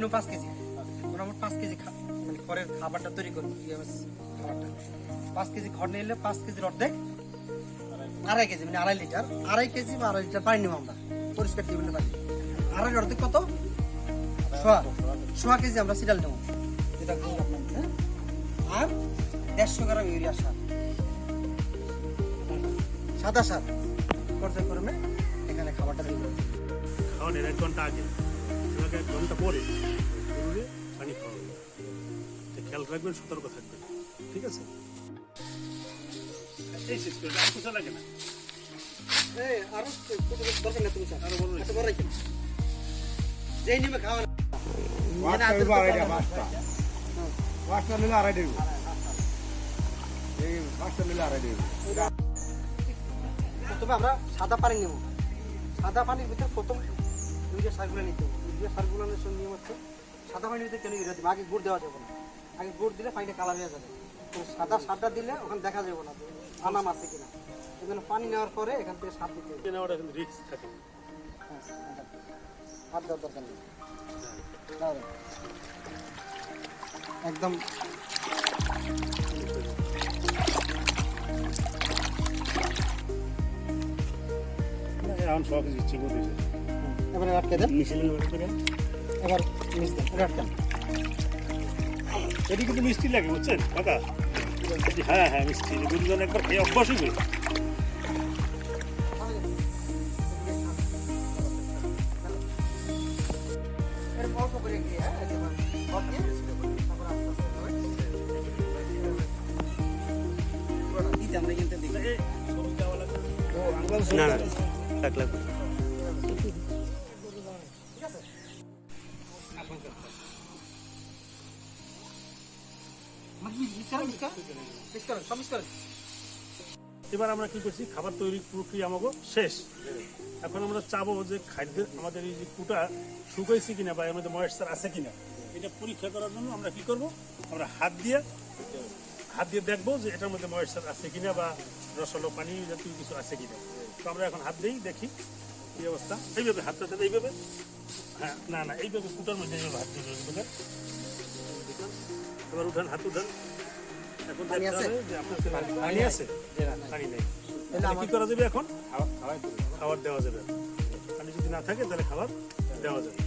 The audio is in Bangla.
নেব পাঁচ কেজি। মোটামুটি পাঁচ কেজি মানে খড়ের খাবারটা তৈরি করব খাবারটা। পাঁচ কেজি খড় নিলে পাঁচ কেজির অর্ধেক, আড়াই কেজি মানে আড়াই লিটার। আড়াই কেজি বা আড়াই লিটার পানি নেব আমরা, পরিষ্কার টেবিলে পানি। আড়াই অর্ধেক কত? সোয়া। সোয়া কেজি আমরা সিডাল নেব, যেটা হ্যাঁ? আর দেড়শো গ্রাম ইউরিয়া সার। সাদা সার। পর্যায়ক্রমে এখানে খাবারটা দিব খাওয়ানোর এক ঘণ্টা আগে। এক ঘণ্টা পরে গরুরে পানি খেয়াল রাখবেন সতর্ক থাকবেন। ঠিক আছে? এই শেষ করে আর লাগে না। আরও দরকার তুমি আরও বড়। যেই খাওয়া পাঁচটা। আড়াই দেবো এই পাঁচটা আড়াই দেবো প্রথমে আমরা সাদা পানি নেব। সাদা পানির ভিতরে প্রথম ইউরিয়া সারগুলো নিতে হবে। ইউরিয়া সারগুলো নিয়ম হচ্ছে সাদা পানির ভিতরে কেন ইউরিয়া দেবে? আগে গুড় দেওয়া যাবে না। আগে গুড় দিলে পানিটা কালার হয়ে যাবে। তো সাদা সারটা দিলে ওখানে দেখা যাবে না আনাম আছে কিনা। জন্য পানি নেওয়ার পরে এখান থেকে সার দিতে হবে। নেওয়াটা কিন্তু রিস্ক থাকে। হ্যাঁ, হাত দেওয়ার দরকার নেই। দাও। একদম। এখন সব কিছু ইচ্ছে করে এবারে আটকে দেন। মিশিলেন করে। এবার মিস দেন এটা আটকান এটি কিন্তু মিষ্টি লাগে বুঝছেন? কাকা? হ্যাঁ হ্যাঁ মিষ্টি। দুজন একবার খেয়ে অভ্যাস হইবে এরকম অল্প করে হ্যাঁ, তারপর আস্তে আস্তে করে। পুরোটা এবার আমরা কি করছি? খাবার তৈরির প্রক্রিয়া আমাকে শেষ। এখন আমরা চাবো যে খাদ্য আমাদের এই যে কুটা শুকাইছে কিনা বা মধ্যে ময়েশ্চার আছে কিনা, এটা পরীক্ষা করার জন্য আমরা কি করব? আমরা হাত দিয়ে হাত দিয়ে দেখব যে এটার মধ্যে ময়েশ্চার আছে কিনা বা রসলো পানি জাতীয় কিছু আছে কিনা। তো আমরা এখন হাত দিয়েই দেখি কি অবস্থা। এইভাবে, হাতটা সাথে এইভাবে। হ্যাঁ না না, এইভাবে কুটার মধ্যে এইভাবে হাত দিয়ে। এবার উঠান হাত উঠান। এখন পানি আছে? পানি আছে? পানি নেই। কি করা যাবে এখন? খাবার দেওয়া যাবে। পানি যদি না থাকে তাহলে খাবার দেওয়া যাবে।